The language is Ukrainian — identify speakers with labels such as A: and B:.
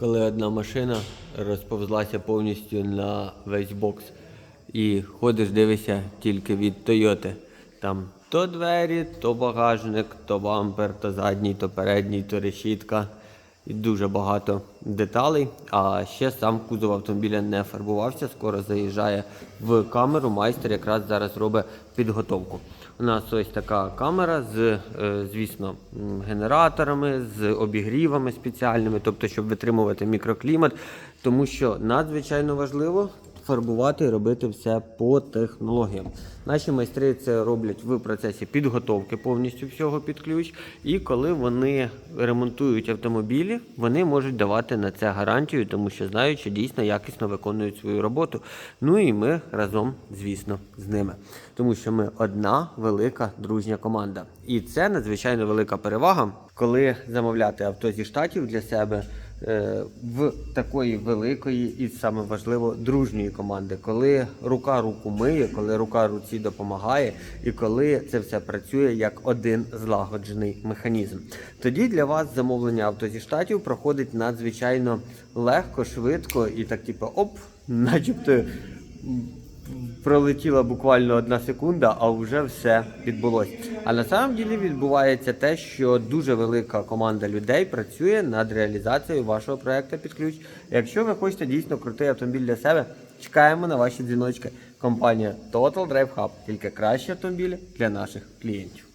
A: коли одна машина розповзлася повністю на весь бокс. І ходиш, дивишся тільки від Тойоти. Там то двері, то багажник, то бампер, то задній, то передній, то решітка. Дуже багато деталей. А ще сам кузов автомобіля не фарбувався. Скоро заїжджає в камеру. Майстер якраз зараз робить підготовку. У нас ось така камера з, е, звісно, генераторами, з обігрівами спеціальними, тобто, щоб витримувати мікроклімат, тому що надзвичайно важливо фарбувати і робити все по технологіям. Наші майстри це роблять в процесі підготовки повністю всього під ключ. І коли вони ремонтують автомобілі, вони можуть давати на це гарантію, тому що знають, що дійсно якісно виконують свою роботу. Ну і ми разом, звісно, з ними. Тому що ми одна велика дружня команда. І це надзвичайно велика перевага, коли замовляти авто зі штатів для себе в такої великої і саме важливо дружньої команди, коли рука руку миє, коли рука руці допомагає, і коли це все працює як один злагоджений механізм. Тоді для вас замовлення авто зі штатів проходить надзвичайно легко, швидко і так, типу, оп, начебто. Пролетіла буквально одна секунда, а вже все відбулося. А на самом ділі відбувається те, що дуже велика команда людей працює над реалізацією вашого проекту під ключ. Якщо ви хочете дійсно крутий автомобіль для себе, чекаємо на ваші дзвіночки. Компанія Total Drive Hub. Тільки кращі автомобілі для наших клієнтів.